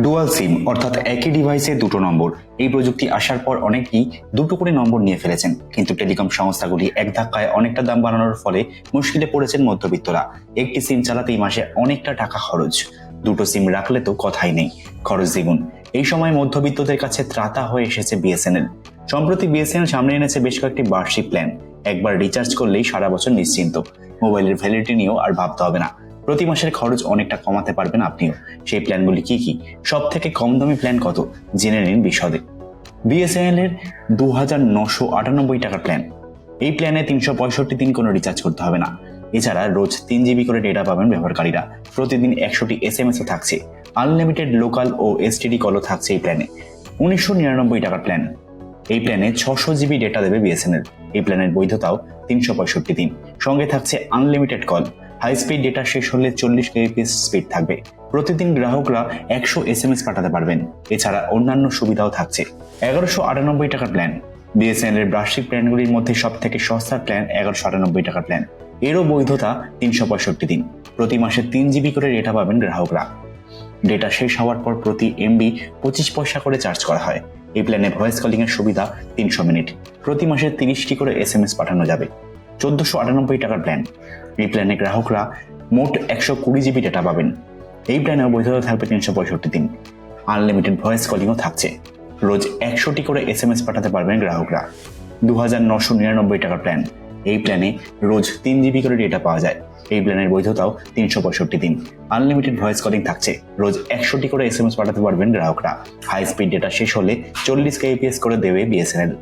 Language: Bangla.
ডুয়াল সিম অর্থাৎ একই ডিভাইসে দুটো নম্বর। এই প্রযুক্তি আসার পর অনেকেই দুটো করে নম্বর নিয়ে ফেলেছেন। কিন্তু টেলিকম সংস্থাগুলি এক ধাক্কায় অনেকটা দাম বাড়ানোর ফলে মুশকিলে পড়েছেন মধ্যবিত্তরা। একটি সিম চালাতেই মাসে অনেকটা টাকা খরচ। দুটো সিম রাখলে তো কথাই নেই। খরচ দ্বিগুণ। এই সময় মধ্যবিত্তদের কাছে ত্রাতা হয়ে এসেছে বিএসএনএল সম্প্রতি বিএসএনএল সামনে এনেছে বেশ কয়েকটি বার্ষিক প্ল্যান একবার রিচার্জ করলেই সারা বছর নিশ্চিন্ত। মোবাইলের ভ্যালিডিটি নিয়েও আর ভাবতে হবে না। প্রতি মাসের খরচ অনেকটা কমাতে পারবেন আপনিও। সেই প্ল্যানগুলি কি কি? সব থেকে কম দামি প্ল্যান কত? জেনে নিন বিশদে। বিএসএনএল এর দু হাজার নশো আটানব্বই টাকার প্ল্যান এই প্ল্যানে তিনশো পঁয়ষট্টি দিন কোনো রিচার্জ করতে হবে না। এছাড়া রোজ তিন জিবি করে ডেটা পাবেন ব্যবহারকারীরা। প্রতিদিন একশোটি এস এম এসও থাকছে। আনলিমিটেড লোকাল ও এসটিডি কলও থাকছে এই প্ল্যানে উনিশশো নিরানব্বই টাকার প্ল্যান এই প্ল্যানে ছশো জিবি ডেটা দেবে বিএসএনএল এই প্ল্যানের বৈধতাও তিনশো পঁয়ষট্টি দিন। সঙ্গে থাকছে unlimited call high speed data শেষ হলে চল্লিশ কেবিপিএস স্পিড থাকবে। প্রতিদিন গ্রাহকরা একশো এস এম এস পাঠাতে পারবেন। এছাড়া অন্যান্য সুবিধাও থাকছে। এগারোশো আটানব্বই টাকার প্ল্যান বিএসএনএল এর বার্ষিক প্ল্যানগুলির মধ্যে সব থেকে সস্তার প্ল্যান এগারোশো আটানব্বই টাকার প্ল্যান এরও বৈধতা তিনশো পঁয়ষট্টি দিন। প্রতি মাসে তিন জিবি করে ডেটা পাবেন গ্রাহকরা। ডেটা শেষ হওয়ার পর প্রতি এমবি পঁচিশ পয়সা করে চার্জ করা হয়। এই প্ল্যানে ভয়েস কলিং এর সুবিধা তিনশো মিনিট। প্রতি মাসে তিরিশটি করে এস এম এস পাঠানো যাবে। চোদ্দশো আটানব্বই টাকার প্ল্যান এই প্ল্যানে গ্রাহকরা মোট একশো কুড়ি জিবি ডেটা পাবেন। এই প্ল্যানের বৈধতা থাকবে তিনশো পঁয়ষট্টি দিন। আনলিমিটেড ভয়েস কলিংও থাকছে। রোজ একশোটি করে এস এম এস পাঠাতে পারবেন গ্রাহকরা। দু হাজার নশো নিরানব্বই টাকার প্ল্যান এই প্ল্যানে রোজ তিন জিবি করে ডেটা পাওয়া যায়। এই প্ল্যানের বৈধতাও তিনশো পঁয়ষট্টি দিন। আনলিমিটেড ভয়েস কলিং থাকছে। রোজ একশোটি করে এস এম এস পাঠাতে পারবেন গ্রাহকরা। হাই স্পিড ডেটা শেষ হলে চল্লিশ কেপিএস করে দেবে বিএসএনএল